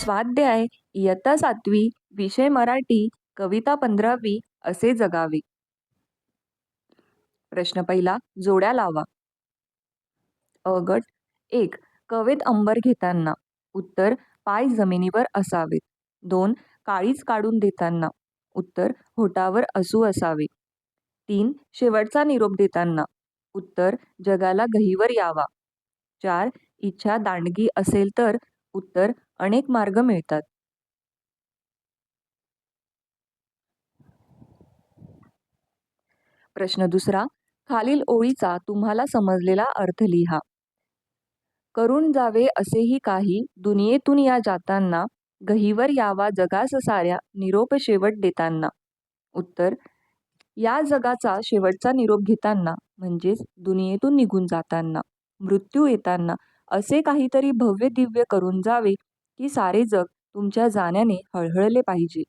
स्वाध्याय इयत्ता सातवी विषय मराठी कविता पंधरावी असे जगावे. प्रश्न पहिला जोड्या लावा. अ गट एक कवेत अंबर घेताना. उत्तर पाय जमिनीवर असावेत दोन काळीच काढून देताना. उत्तर होटावर असू असावे. तीन शेवटचा निरोप देताना. उत्तर जगाला गहीवर यावा. चार इच्छा दांडगी असेल तर. उत्तर अनेक मार्ग मिळतात. प्रश्न दुसरा खालील ओळीचा तुम्हाला समजलेला अर्थ लिहा. करून जावे असेही काही दुनियेतून या जाताना गहीवर यावा जगास साऱ्या निरोप शेवट देताना. उत्तर या जगाचा शेवटचा निरोप घेताना म्हणजेच दुनियेतून निघून जाताना मृत्यू येताना असे काहीतरी भव्य दिव्य करून जावे की सारे जग तुमच्या जाण्याने हळहळले पाहिजे.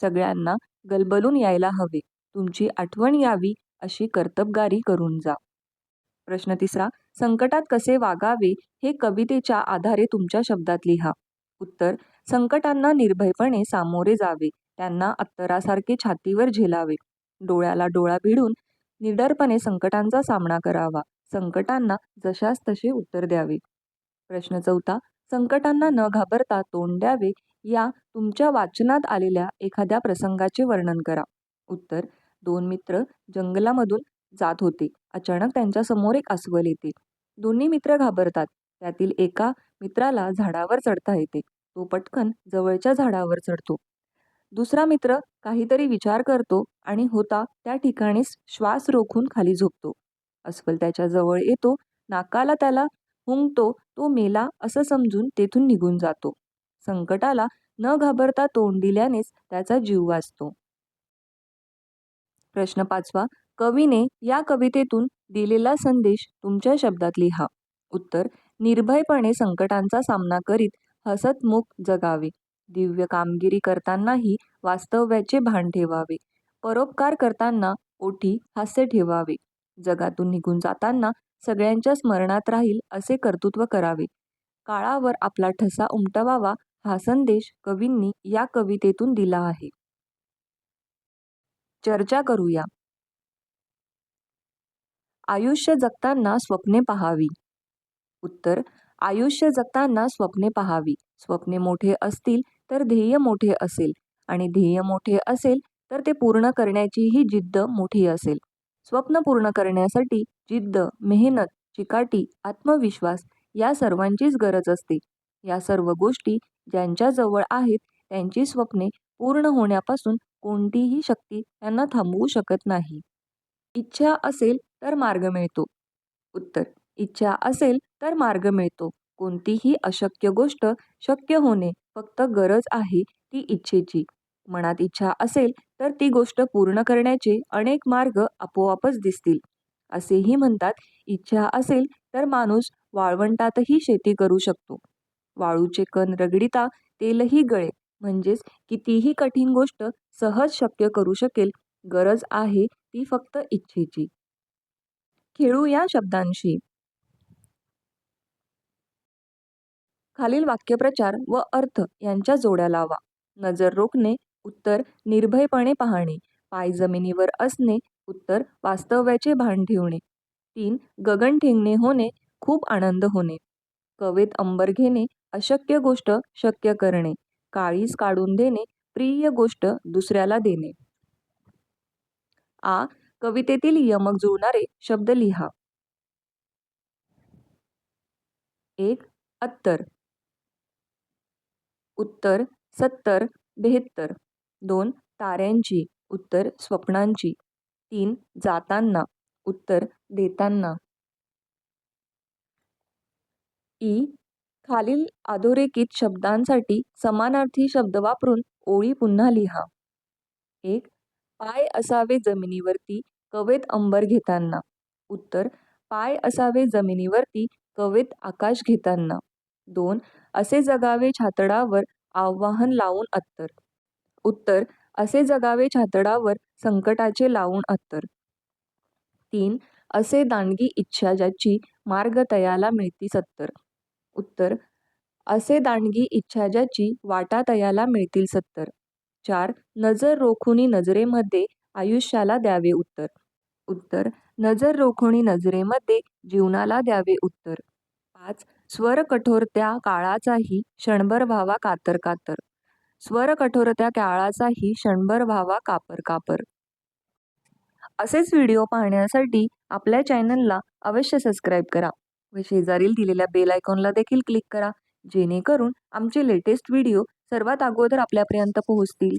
सगळ्यांना गलबलून यायला हवे. तुमची आठवण यावी अशी कर्तबगारी करून जा. प्रश्न तिसरा संकटात कसे वागावे हे कवितेच्या आधारे तुमच्या शब्दात लिहा. उत्तर संकटांना निर्भयपणे सामोरे जावे. त्यांना अत्तरासारखे छातीवर झेलावे. डोळ्याला डोळा भिडून निडरपणे संकटांचा सामना करावा. संकटांना जशास तसे उत्तर द्यावे. प्रश्न चौथा संकटांना न घाबरता तोंड द्यावे या तुमच्या वाचनात आलेल्या एखाद्या प्रसंगाचे वर्णन करा. उत्तर दोन मित्र जंगलामधून जात होते. अचानक त्यांच्यासमोर एक अस्वल येते. दोन्ही मित्र घाबरतात. त्यातील एका मित्राला झाडावर चढता येते. तो पटकन जवळच्या झाडावर चढतो. दुसरा मित्र काहीतरी विचार करतो आणि होता त्या ठिकाणीच श्वास रोखून खाली झोपतो. अस्वल त्याच्याजवळ येतो. नाकाला त्याला हुंकतो तो मेला असं समजून तेथून निघून जातो. संकटाला न घाबरता तोंड दिल्यानेच त्याचा जीव वाचतो. प्रश्न पाचवा कवीने या कवितेतून दिलेला संदेश तुमच्या शब्दात लिहा. उत्तर निर्भयपणे संकटांचा सामना करीत हसतमुख जगावे. दिव्य कामगिरी करतानाही वास्तव्याचे भान ठेवावे. परोपकार करताना ओठी हास्य ठेवावे. जगातून निघून जाताना सगळ्यांच्या स्मरणात राहील असे कर्तृत्व करावे. काळावर आपला ठसा उमटवावा हा संदेश कवींनी या कवितेतून दिला आहे. चर्चा करूया. आयुष्य जगताना स्वप्ने पहावी. उत्तर आयुष्य जगताना स्वप्ने पहावी. स्वप्ने मोठे असतील तर ध्येय मोठे असेल आणि ध्येय मोठे असेल तर ते पूर्ण करण्याची ही जिद्द मोठी असेल. स्वप्न पूर्ण करण्यासाठी जिद्द मेहनत चिकाटी आत्मविश्वास या सर्वांचीच गरज असते. या सर्व गोष्टी ज्यांच्याजवळ आहेत त्यांची स्वप्ने पूर्ण होण्यापासून कोणतीही शक्ती त्यांना थांबवू शकत नाही. इच्छा असेल तर मार्ग मिळतो. उत्तर इच्छा असेल तर मार्ग मिळतो. कोणतीही अशक्य गोष्ट शक्य होणे फक्त गरज आहे ती इच्छेची. मनात इच्छा असेल तर ती गोष्ट पूर्ण करण्याचे अनेक मार्ग आपोआपच दिसतील. असेही म्हणतात इच्छा असेल तर माणूस वाळवंटातही शेती करू शकतो. वाळूचे कण रगडिता तेलही गळे. म्हणजेच कितीही कठीण गोष्ट सहज शक्य करू शकेल गरज आहे ती फक्त इच्छेची. खेळू या शब्दांशी. खालील वाक्यप्रचार व अर्थ यांच्या जोड्या लावा. नजर रोखणे उत्तर निर्भयपणे पाहणे. पाय जमिनीवर असणे उत्तर वास्तव्याचे भान ठेवणे. तीन गगन ठेंगणे होणे खूप आनंद होणे. कवेत अंबर घेणे अशक्य गोष्ट शक्य करणे. काळीस काढून देणे प्रिय गोष्ट दुसऱ्याला देणे. आ कवितेतील यमक जुळणारे शब्द लिहा. एक अत्तर. उत्तर सत्तर बेहत्तर. दोन ताऱ्यांची उत्तर स्वप्नांची. तीन जाताना उत्तर देताना. ई. खालील अधोरेखित शब्दांसाठी समानार्थी शब्द वापरून ओळी पुन्हा लिहा. एक पाय असावे जमिनीवरती कवेत अंबर घेताना. उत्तर पाय असावे जमिनीवरती कवेत आकाश घेताना. दोन असे जगावे छातडावर आव्हान लावून अत्तर. उत्तर असे जगावे छातडावर संकटाचे लावून अत्तर. तीन असे दांडगी इच्छा ज्याची मार्ग तयाला मिळती सत्तर. उत्तर असे दांडगी इच्छा ज्याची वाटा तयाला मिळतील सत्तर. चार नजर रोखुनी नजरेमध्ये आयुष्याला द्यावे उत्तर. उत्तर नजर रोखुनी नजरेमध्ये जीवनाला द्यावे उत्तर. पाच स्वर कठोरत्या काळाचाही क्षणभर व्हावा कातर कातर स्वर कठोरत्या काळाचाही क्षणभर व्हावा कापर कापर. असेच व्हिडिओ पाहण्यासाठी आपल्या चॅनलला अवश्य सबस्क्राईब करा व शेजारील दिलेल्या बेल आयकॉनला देखील क्लिक करा जेणेकरून आमचे लेटेस्ट व्हिडिओ सर्वात अगोदर आपल्यापर्यंत पोहोचतील.